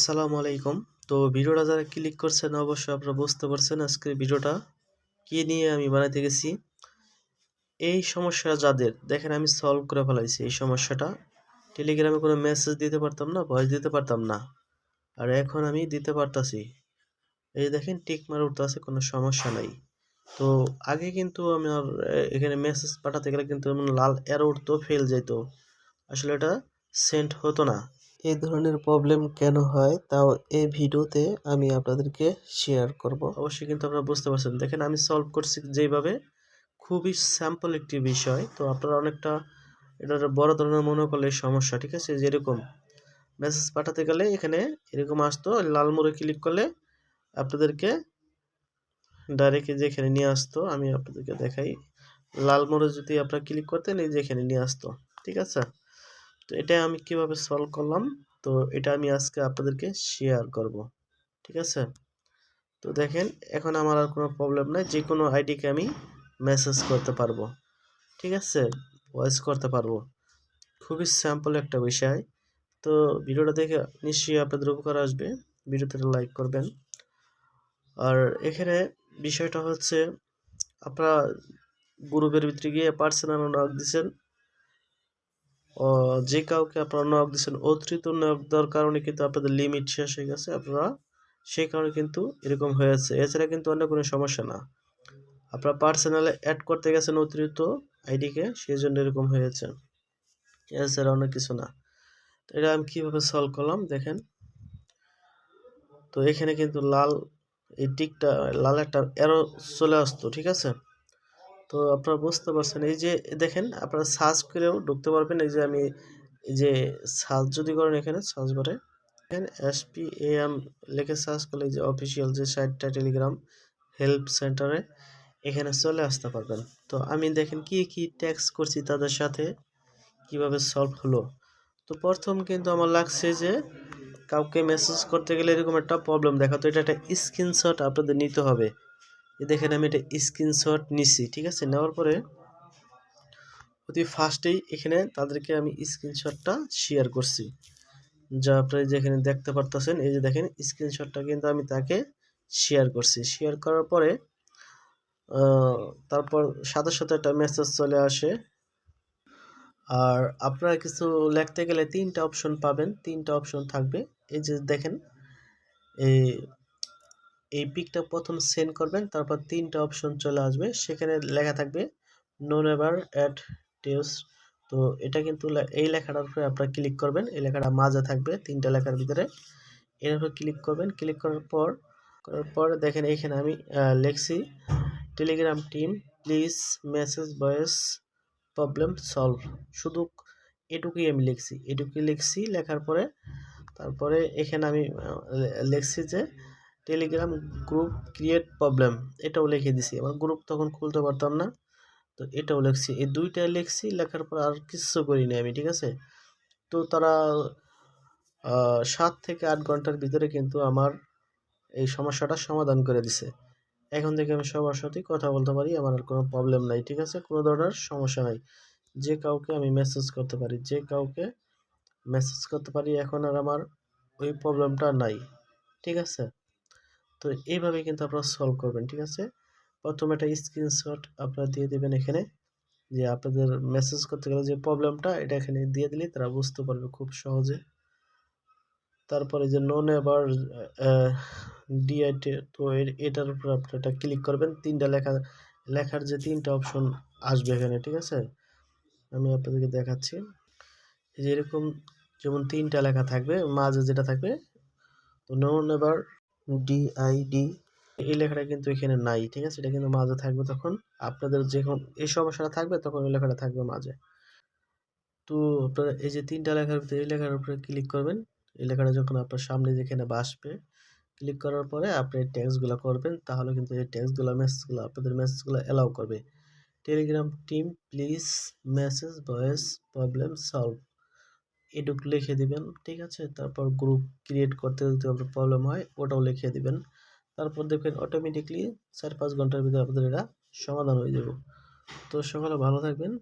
আসসালামু আলাইকুম। তো ভিডিওটা যারা ক্লিক করছেন, অবশ্যই আপনারা বুঝতে পারছেন আজকের ভিডিওটা কি নিয়ে আমি বানাইতে গেছি। এই সমস্যা যাদের, দেখেন আমি সলভ করে ফেলাইছি এই সমস্যাটা। টেলিগ্রামে কোনো মেসেজ দিতে পারতাম না ভয়েস দিতে পারতাম না। আর এখন আমি দিতে পারতাছি। এই দেখেন টিক মার উঠতে কোনো সমস্যা নাই। তো আগে কিন্তু আমার এখানে মেসেজ পাঠাতে গেলে কিন্তু লাল এরো উঠতো ফেল যেত আসলে এটা সেন্ড হতো না। এই ধরনের প্রবলেম কেন হয়, তাও এই ভিডিওতে আমি আপনাদেরকে শেয়ার করব। অবশ্যই কিন্তু আপনারা বুঝতে পারছেন। দেখেন, আমি সলভ করছি যেভাবে। খুবই স্যাম্পল একটি বিষয়। তো আপনারা অনেকটা এটা বড় ধরনের মনে করলে সমস্যা, ঠিক আছে? যেরকম মেসেজ পাঠাতে গেলে এখানে এরকম আসতো, লাল মোড়ে ক্লিক করলে আপনাদেরকে ডাইরেক্ট যেখানে নিয়ে আসতো, আমি আপনাদেরকে দেখাই। লাল মোড়ে যদি আপনারা ক্লিক করতেন, এই যেখানে নিয়ে আসতো, ঠিক আছে? তো এটা আমি কীভাবে সলভ করলাম? তো এটা আমি আজকে আপনাদেরকে শেয়ার করব, ঠিক আছে? তো দেখেন, এখন আমার আর কোনো প্রবলেম নাই যে কোনো আইডিকে আমি মেসেজ করতে পারব, ঠিক আছে? ভয়েস করতে পারব। খুবই স্যাম্পল একটা বিষয়। তো ভিডিওটা দেখে নিশ্চয়ই আপনাদের উপকার আসবে, ভিডিওতে লাইক করবেন। আর এখানে বিষয়টা হচ্ছে, আপনারা গ্রুপের ভিতরে গিয়ে পার্সোনাল নক দিচ্ছেন যে কাউকে আপনারা নক দিচ্ছেন অতিরিক্ত নক দেওয়ার কারণে কিন্তু আপনাদের লিমিট শেষ হয়ে গেছে, আপনারা সেই কারণে কিন্তু এরকম হয়েছে এছাড়া কিন্তু অন্য কোনো সমস্যা না। আপনারা পার্সোনালে অ্যাড করতে গেছেন অতিরিক্ত আইডিকে সেই জন্য এরকম হয়েছে। এছাড়া অনেক কিছু না। তো এটা আমি কীভাবে সলভ করলাম, দেখেন। তো এখানে কিন্তু লাল, এই টিকটা লাল একটা এরো চলে আসতো, ঠিক আছে? তো আপনারা বুঝতে পারছেন। এই যে দেখেন, আপনারা সার্চ করেও ঢুকতে পারবেন। এই যে আমি যে সার্চ যদি করেন এখানে সার্চ করে দেখেন এসপি এম লিখে সার্চ করলে যে অফিসিয়াল যে সাইটটা টেলিগ্রাম হেল্প সেন্টারে এখানে চলে আসতে পারবেন। তো আমি দেখেন কি কি ট্যাক্স করছি তাদের সাথে, কীভাবে সলভ হলো। তো প্রথম কিন্তু আমার লাগছে যে, কাউকে মেসেজ করতে গেলে এরকম একটা প্রবলেম দেখা। তো এটা একটা স্ক্রিনশট আপনাদের নিতে হবে। দেখেন আমি এটা স্ক্রিনশট নিছি, ঠিক আছে? নেওয়ার পরে অতি ফার্স্টেই এখানে তাদেরকে আমি স্ক্রিনশটটা শেয়ার করছি। যা আপনারা যেখানে দেখতে পারতেছেন, এই যে দেখেন স্ক্রিনশটটা কিন্তু আমি তাকে শেয়ার করছি। শেয়ার করার পরে তারপর সাথে সাথে একটা মেসেজ চলে আসে। আর আপনারা কিছু লিখতে গেলে তিনটা অপশন পাবেন, তিনটা অপশন থাকবে। এই যে দেখেন, এই এই পিকটা প্রথম সেন্ড করবেন, তারপর তিনটা অপশন চলে আসবে। সেখানে লেখা থাকবে নো নেভার অ্যাট টিউস তো এটা কিন্তু এই লেখাটার উপরে আপনারা ক্লিক করবেন। এই লেখাটা মাঝে থাকবে তিনটা লেখার ভিতরে। এর উপরে ক্লিক করবেন। ক্লিক করার পর করার পর দেখেন এখানে আমি লেখছি Telegram team please message voice problem solve শুধু এটুকুই আমি লিখছি। এটুকুই লিখছি, লেখার পরে, তারপরে এখানে আমি লিখছি যে টেলিগ্রাম গ্রুপ ক্রিয়েট প্রবলেম এটাও লিখে দিছি। আমার গ্রুপ তখন খুলতে পারতাম না, তো এটাও লিখছি। এই দুইটাই লিখছি, লেখার পর আর কিছু করিনি আমি, ঠিক আছে? তো তারা সাত থেকে আট ঘণ্টার ভিতরে কিন্তু আমার এই সমস্যাটা সমাধান করে দিছে। এখন থেকে আমি সবার সাথেই কথা বলতে পারি, আমার আর কোনো প্রবলেম নাই, ঠিক আছে? কোনো ধরনের সমস্যা নাই। যে কাউকে আমি মেসেজ করতে পারি, যে কাউকে মেসেজ করতে পারি, এখন আর আমার ওই প্রবলেমটা নাই, ঠিক আছে? তো এইভাবে কিন্তু আপনারা সলভ করবেন, ঠিক আছে? প্রথমে একটা স্ক্রিনশট আপনারা দিয়ে দেবেন এখানে, যে আপনাদের মেসেজ করতে গেলে যে প্রবলেমটা এটা এখানে দিয়ে দিলে তারা বুঝতে পারবে খুব সহজে। তারপরে যে নন এবার ডিআইটি তো এটার উপর আপনি এটা ক্লিক করবেন, তিনটা লেখা, লেখার যে তিনটা অপশন আসবে এখানে, ঠিক আছে? আমি আপনাদেরকে দেখাচ্ছি। যে এরকম যেমন তিনটা লেখা থাকবে, মাঝে যেটা থাকবে, তো নন এবার ডিআইডি এই লেখাটা কিন্তু এখানে নাই, ঠিক আছে? এটা কিন্তু মাঝে থাকবে তখন। আপনাদের যখন এই সমস্যাটা থাকবে, তখন এই লেখাটা থাকবে মাঝে। তো আপনারা এই যে তিনটা লেখার ভিতরে, এই লেখার উপরে ক্লিক করবেন। এই লেখাটা যখন আপনার সামনে যেখানে বাসবে, ক্লিক করার পরে আপনি ট্যাক্সগুলো করবেন। তাহলে কিন্তু এই ট্যাক্সগুলো মেসেজগুলো, আপনাদের মেসেজগুলো অ্যালাউ করবে। Telegram team, please, message voice problem solve. এটুকু লিখে দিবেন, ঠিক আছে? তারপর গ্রুপ ক্রিয়েট করতে যদি আপনার প্রবলেম হয়, ওটাও লিখে দিবেন। তারপর দেখবেন অটোমেটিকলি চার পাঁচ ঘণ্টার ভিতরে আপনাদের এটা সমাধান হয়ে যাবে। তো সকালে ভালো থাকবেন।